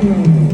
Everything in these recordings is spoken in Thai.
ที่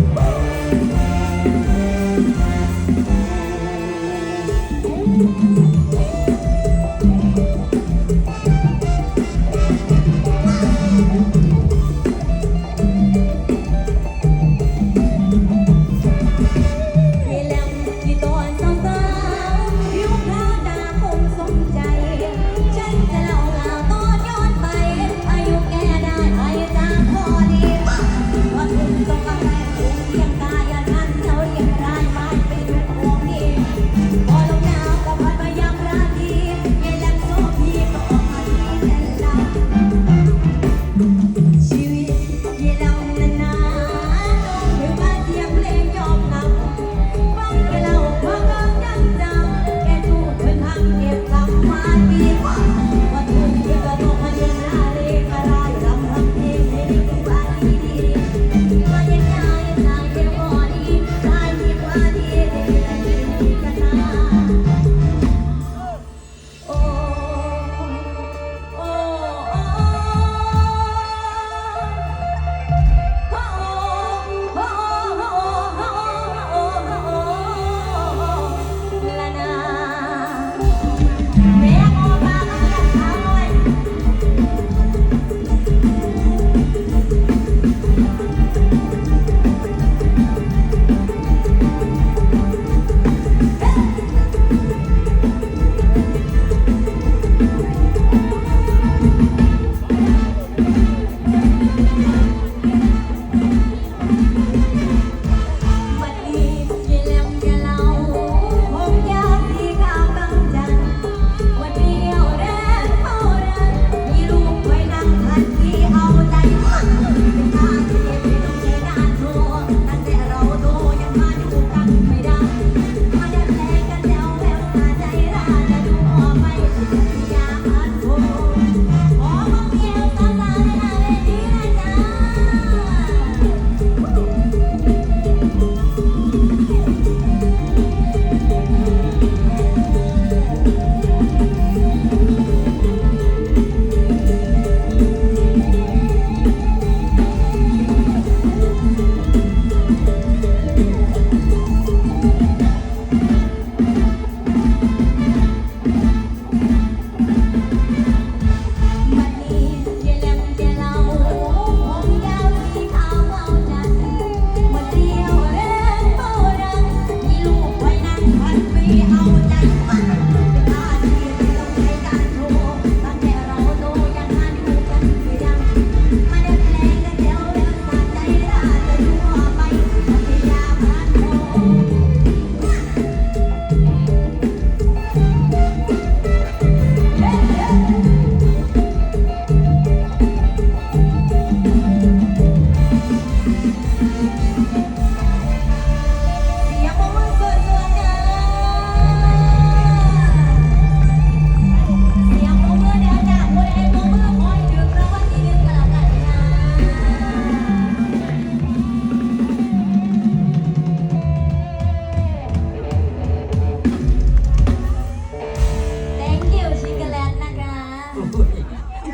กำ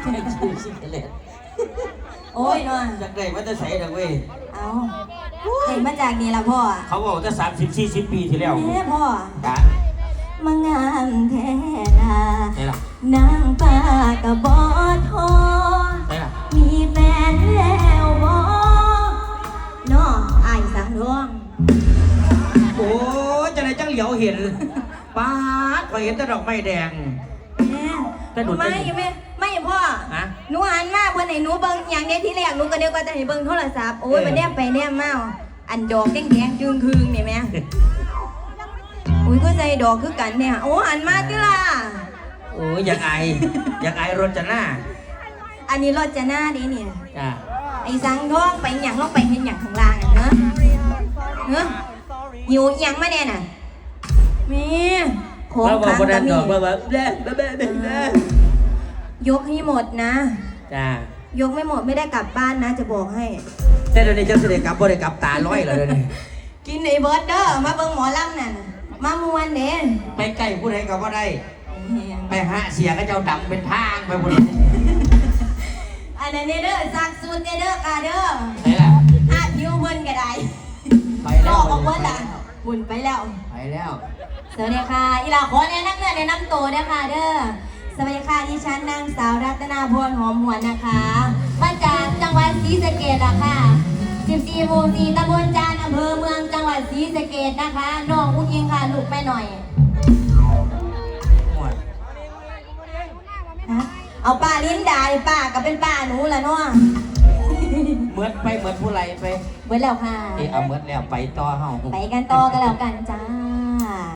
แค่อชื่อสิกเลตโอ้ยนอนจากไหนมันจะใส่ดังเว้ยเอาเห็นมาจากนี่ละพ่อเขาบอกจะสามสิบสี่สิบปีที่แล้วแม่พ่อจ้ะมางามแท้ลานางฟ้ากับบอทอไหนล่ะมีแฟนแล้วบอน้ออายสังทองโอ้จะไหนจังเหลียวเห็นป้าดพอเห็นแต่ดอกไม้แดงแต่ดูดไม่ได้ไม่ไม่ พ่อฮะ หนูหันมาเพื่อนให้หนูเบิ่งอย่างเนี้ยที่แรกหนูก็เดียวก็จะให้เบิ่งโทรศัพท์โอ้ยเออมันแนบไปแนบมาอันดอกแดงๆจึงคืงนี่แม่อุ้ยก็ใจดอกคือกันเนี่ยโอ้หันมาที่ล่ะโอ้ยอยากไอายอยากไอายรถจะหน้าอันนี้รถจะหน้าดีเนี่ย จ้ะไอ้สังทองไปหยังลงไปเห็นหยังข้างล่างอะเนอะเนอะหิวหยังมาเนี่ยน่ะแม่ของเราบอค้ากงคนก็นั้นมีดอกว่าแบบแบ๊ะแบ๊ะแบ๊ะแบ๊ะแบ๊ะ ยกให้หมดนะ จ้ะยกไม่หมดไม่ได้กลับบ้านนะ จะบอกให้ แต่เดี๋ยวนี้เจ้าเสด็จกลับบ่ได้กลับตาร้อยแล้วเดี๋ยวนี้กินไอ้เบิร์ดเด้อมาเบิ่งหมอลำนั่นน่ะมามวนเด่นไปใกล้ผู้ใดก็บ่ได้ ไปหาเสียก็เจ้าดำเป็นทางไปหมดอันนั้นเนี่ยเด้อซักสูตรเนี่ยเด้อกาเด้อไหนล่ะอาผินิ้วเบิ้นก็ได้ไปนแล้อวกออกเบิ้นล่ะบุญไปแล้ว ไปแล้วสวัสดีค่ะอีหลาขอแนะนำเนื้อแนะนำตัวนะคะเด้อ สวัสดีค่ะดิฉันนางสาวรัตนาพรหอมหวนนะคะ มาจากจังหวัดศรีสะเกษละค่ะ 14หมู่4ตำบลจานอำเภอเมืองจังหวัดศรีสะเกษนะคะน้องอุ้งอิงค่ะลูกแม่หน่อยหมดฮะเอาป้าลิ้นดาดิป้าก็เป็นป้าหนูละเนาะเหมือนไปเหมือนผู้ไรไปเบิดแล้วค่ะ เออเอาเหมือนแล้วไปต่อเฮา ไปกันต่อกันแล้วกันจ้า